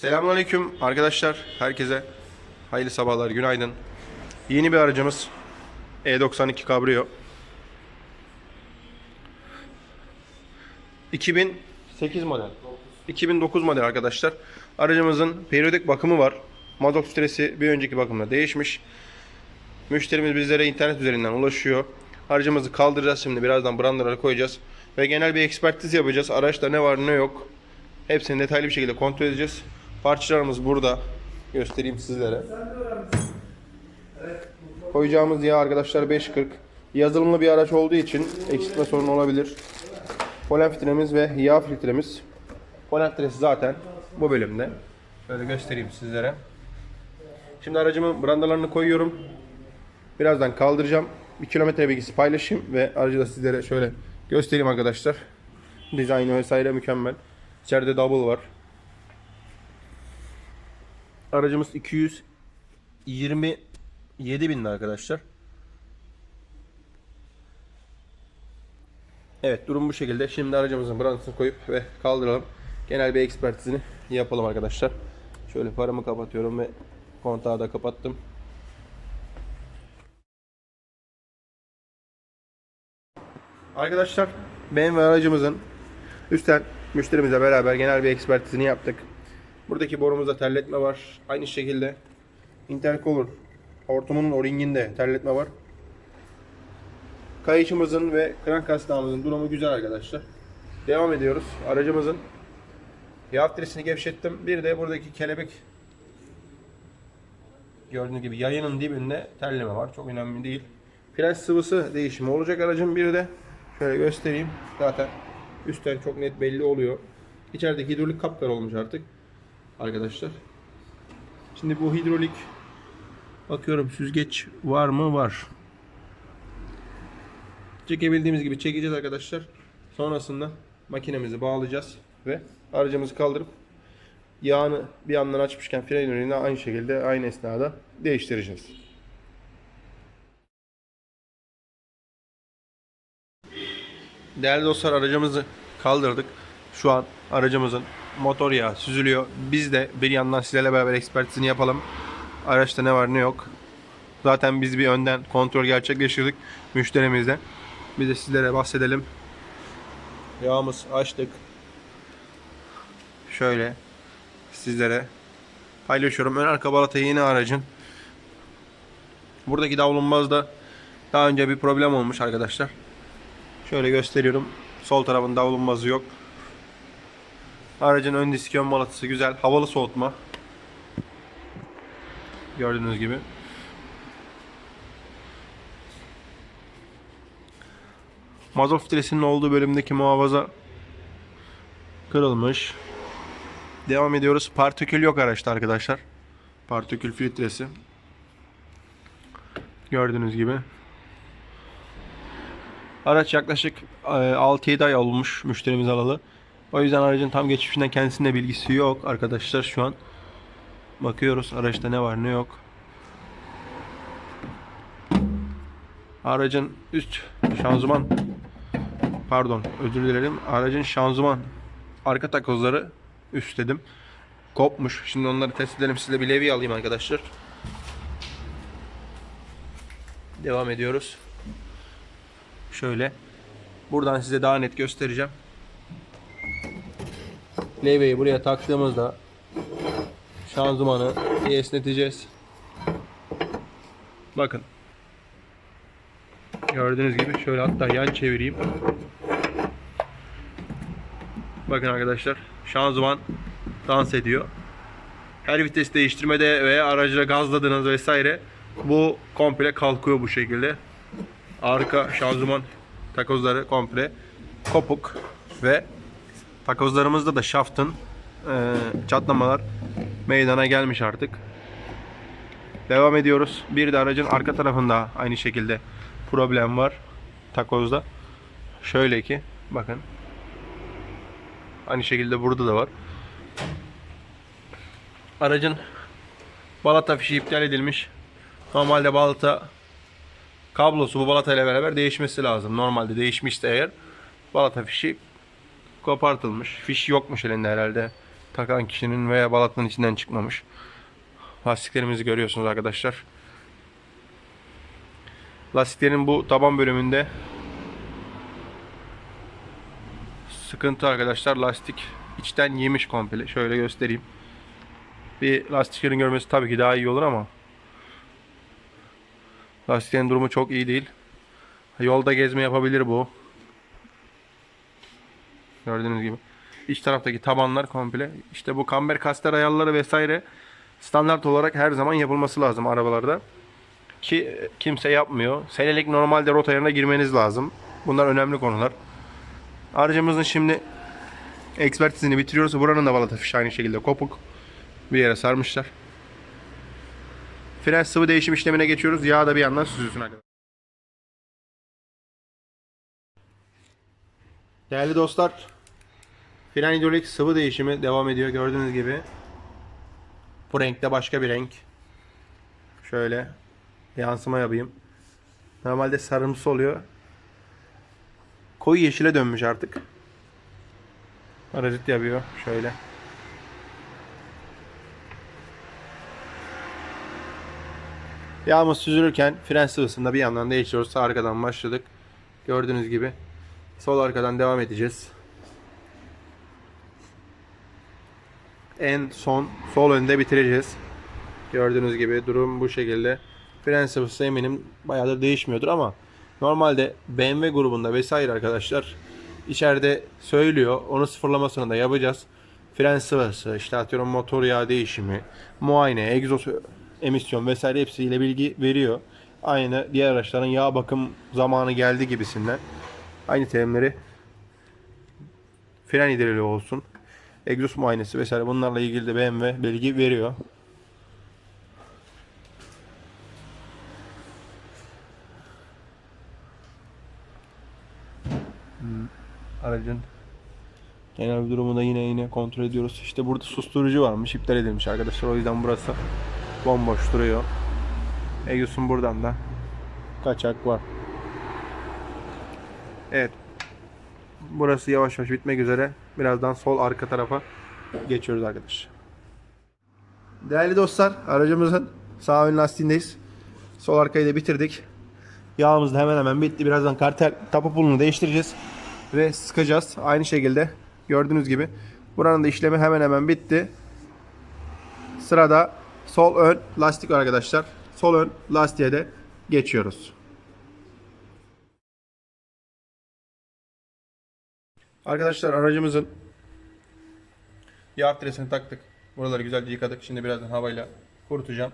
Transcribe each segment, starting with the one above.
Selamünaleyküm arkadaşlar. Herkese hayırlı sabahlar, günaydın. Yeni bir aracımız E92 Cabrio. 2008 model. 2009 model arkadaşlar. Aracımızın periyodik bakımı var. Mazot filtresi bir önceki bakımda değişmiş. Müşterimiz bizlere internet üzerinden ulaşıyor. Aracımızı kaldıracağız şimdi. Birazdan brandaları koyacağız. Ve genel bir ekspertiz yapacağız. Araçta ne var ne yok. Hepsini detaylı bir şekilde kontrol edeceğiz. Parçalarımız burada. Göstereyim sizlere. Koyacağımız yağ arkadaşlar 540. Yazılımlı bir araç olduğu için eksiltme sorunu olabilir. Polen filtremiz ve yağ filtremiz. Polen filtresi zaten bu bölümde. Şöyle göstereyim sizlere. Şimdi aracımın brandalarını koyuyorum. Birazdan kaldıracağım. Bir kilometre bilgisi paylaşayım ve aracı da sizlere şöyle göstereyim arkadaşlar. Dizaynı vesaire mükemmel. İçeride double var. Aracımız 227 bin arkadaşlar. Evet durum bu şekilde. Şimdi aracımızın brandasını koyup ve kaldıralım. Genel bir ekspertizini yapalım arkadaşlar. Şöyle paramı kapatıyorum ve kontağı da kapattım. Arkadaşlar BMW aracımızın üstten müşterimizle beraber genel bir ekspertizini yaptık. Buradaki borumuzda terletme var. Aynı şekilde intercooler hortumunun o-ringinde terletme var. Kayışımızın ve krank kasnağımızın durumu güzel arkadaşlar. Devam ediyoruz. Aracımızın yağ filtresini gevşettim. Bir de buradaki kelebek gördüğünüz gibi yayının dibinde terleme var. Çok önemli değil. Flash sıvısı değişimi olacak aracın. Bir de şöyle göstereyim. Zaten üstten çok net belli oluyor. İçerideki hidrolik kapkar olmuş artık. Arkadaşlar. Şimdi bu hidrolik bakıyorum süzgeç var mı? Var. Çekebildiğimiz gibi çekeceğiz arkadaşlar. Sonrasında makinemizi bağlayacağız ve aracımızı kaldırıp yağını bir yandan açmışken fren ürününü aynı şekilde aynı esnada değiştireceğiz. Değerli dostlar aracımızı kaldırdık. Şu an aracımızın motor yağı süzülüyor. Biz de bir yandan sizlerle beraber ekspertizini yapalım. Araçta ne var ne yok. Zaten biz bir önden kontrol gerçekleştirdik müşterimizle. Biz de sizlere bahsedelim. Yağımız açtık. Şöyle sizlere paylaşıyorum. Ön arka balata yeni aracın. Buradaki davlumbazda daha önce bir problem olmuş arkadaşlar. Şöyle gösteriyorum. Sol tarafın davlumbazı yok. Aracın ön disk ön balatası güzel. Havalı soğutma. Gördüğünüz gibi. Mazot filtresinin olduğu bölümdeki muhafaza kırılmış. Devam ediyoruz. Partikül yok araçta arkadaşlar. Partikül filtresi. Gördüğünüz gibi. Araç yaklaşık e, 6-7 ay olmuş müşterimiz alalı. O yüzden aracın tam geçmişinden kendisinde bilgisi yok arkadaşlar şu an. Bakıyoruz araçta ne var ne yok. Aracın üst şanzıman pardon özür dilerim. Aracın şanzıman arka takozları üst dedim. Kopmuş. Şimdi onları test edelim. Size bir levye alayım arkadaşlar. Devam ediyoruz. Şöyle. Buradan size daha net göstereceğim. Levyeyi buraya taktığımızda şanzımanı esneteceğiz. Bakın. Gördüğünüz gibi şöyle hatta yan çevireyim. Bakın arkadaşlar şanzıman dans ediyor. Her vites değiştirmede veya aracı gazladınız vesaire bu komple kalkıyor bu şekilde. Arka şanzıman takozları komple kopuk ve takozlarımızda da şaftın e, çatlamalar meydana gelmiş artık. Devam ediyoruz. Bir de aracın arka tarafında aynı şekilde problem var takozda. Şöyle ki bakın. Aynı şekilde burada da var. Aracın balata fişi iptal edilmiş. Normalde balata kablosu bu balata ile beraber değişmesi lazım. Normalde değişmişse eğer balata fişi kopartılmış. Fiş yokmuş elinde herhalde takan kişinin veya balatının içinden çıkmamış. Lastiklerimizi görüyorsunuz arkadaşlar. Lastiklerin bu taban bölümünde sıkıntı arkadaşlar. Lastik içten yemiş komple. Şöyle göstereyim. Bir lastiklerin görmesi tabii ki daha iyi olur ama lastiklerin durumu çok iyi değil. Yolda gezme yapabilir bu. Gördüğünüz gibi. İç taraftaki tabanlar komple. İşte bu kamber kaster ayarları vesaire standart olarak her zaman yapılması lazım arabalarda. Ki kimse yapmıyor. Senelik normalde rota ayarına girmeniz lazım. Bunlar önemli konular. Aracımızın şimdi ekspertizini bitiriyoruz. Buranın da balata fişi aynı şekilde kopuk. Bir yere sarmışlar. Fren sıvı değişim işlemine geçiyoruz. Yağ da bir yandan süzülsün arkadaşlar. Değerli dostlar, fren hidrolik sıvı değişimi devam ediyor gördüğünüz gibi. Bu renkte başka bir renk. Şöyle yansıma yapayım. Normalde sarımsı oluyor. Koyu yeşile dönmüş artık. Parazit yapıyor şöyle. Yağımız süzülürken fren sıvısında bir yandan değiştiriyoruz. Sağ arkadan başladık. Gördüğünüz gibi sol arkadan devam edeceğiz. En son sol önde bitireceğiz. Gördüğünüz gibi durum bu şekilde. Fren sıvısı eminim bayağıdır değişmiyordur ama normalde BMW grubunda vesaire arkadaşlar içeride söylüyor. Onu sıfırlamasını da yapacağız. Fren sıvısı, işte atıyorum motor yağı değişimi, muayene, egzoz emisyon vesaire hepsiyle bilgi veriyor. Aynı diğer araçların yağ bakım zamanı geldi gibisinden. Aynı terimleri fren hidroliği olsun, egzoz muayenesi vesaire bunlarla ilgili de BMW bilgi veriyor. aracın genel bir durumu da yine yine kontrol ediyoruz. İşte burada susturucu varmış, iptal edilmiş arkadaşlar. O yüzden burası bomboş duruyor. Egos'un buradan da kaçak var. Evet. Burası yavaş yavaş bitmek üzere. Birazdan sol arka tarafa geçiyoruz arkadaşlar. Değerli dostlar, aracımızın sağ ön lastiğindeyiz. Sol arkayı da bitirdik. Yağımız da hemen hemen bitti. Birazdan kartel tapu pulunu değiştireceğiz ve sıkacağız. Aynı şekilde gördüğünüz gibi buranın da işlemi hemen hemen bitti. Sırada sol ön lastik arkadaşlar. Sol ön lastiğe de geçiyoruz. Arkadaşlar aracımızın yağ filtresini taktık. Buraları güzelce yıkadık. Şimdi birazdan havayla kurutacağım.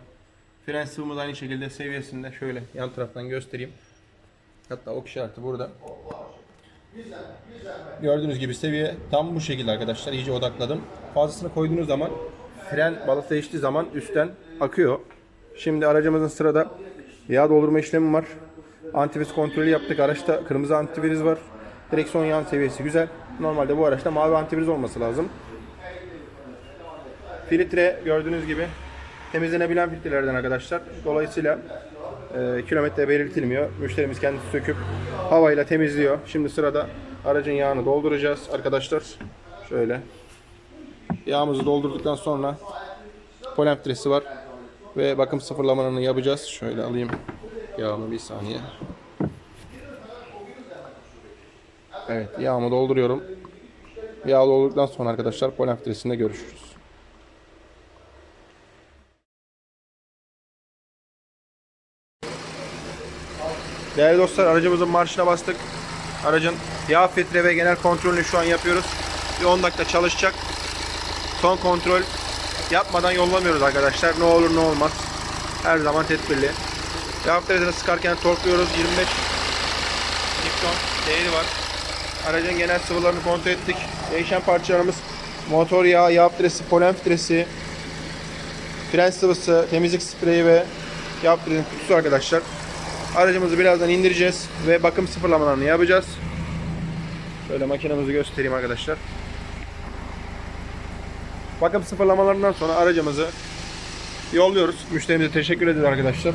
Fren sıvımız aynı şekilde seviyesinde. Şöyle yan taraftan göstereyim. Hatta ok işareti burada. Gördüğünüz gibi seviye tam bu şekilde arkadaşlar. İyice odakladım. Fazlasını koyduğunuz zaman fren balata değiştiği zaman üstten akıyor. Şimdi aracımızın sırada yağ doldurma işlemi var. Antifriz kontrolü yaptık. Araçta kırmızı antifriz var. Direksiyon yağ seviyesi güzel. Normalde bu araçta mavi antifriz olması lazım. Filtre gördüğünüz gibi temizlenebilen filtrelerden arkadaşlar. Dolayısıyla e, kilometre belirtilmiyor. Müşterimiz kendisi söküp havayla temizliyor. Şimdi sırada aracın yağını dolduracağız arkadaşlar. Şöyle. Yağımızı doldurduktan sonra polen filtresi var. Ve bakım sıfırlamalarını yapacağız. Şöyle alayım yağımı bir saniye. Evet yağımı dolduruyorum. Yağ doldurduktan sonra arkadaşlar polen filtresinde görüşürüz. Değerli dostlar aracımızın marşına bastık. Aracın yağ filtre ve genel kontrolünü şu an yapıyoruz. Bir 10 dakika çalışacak. Son kontrol yapmadan yollamıyoruz arkadaşlar. Ne olur ne olmaz. Her zaman tedbirli. Yağ filtresini sıkarken torkluyoruz. 25 Newton değeri var. Aracın genel sıvılarını kontrol ettik. Değişen parçalarımız motor yağı, yağ filtresi, polen filtresi, fren sıvısı, temizlik spreyi ve yağ filtresinin kutusu arkadaşlar. Aracımızı birazdan indireceğiz ve bakım sıfırlamalarını yapacağız. Şöyle makinemizi göstereyim arkadaşlar. Bakım sıfırlamalarından sonra aracımızı yolluyoruz. Müşterimize teşekkür ederiz arkadaşlar.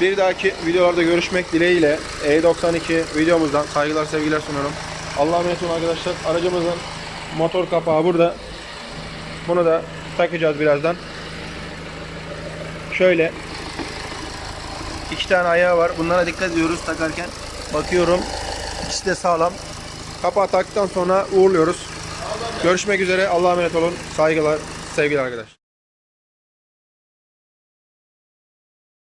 Bir dahaki videolarda görüşmek dileğiyle E92 videomuzdan saygılar sevgiler sunuyorum. Allah'a emanet olun arkadaşlar. Aracımızın Motor kapağı burada. Bunu da takacağız birazdan. Şöyle iki tane ayağı var. Bunlara dikkat ediyoruz takarken. Bakıyorum. İkisi de sağlam. Kapağı taktıktan sonra uğurluyoruz. Görüşmek üzere. Allah'a emanet olun. Saygılar, sevgiler arkadaşlar.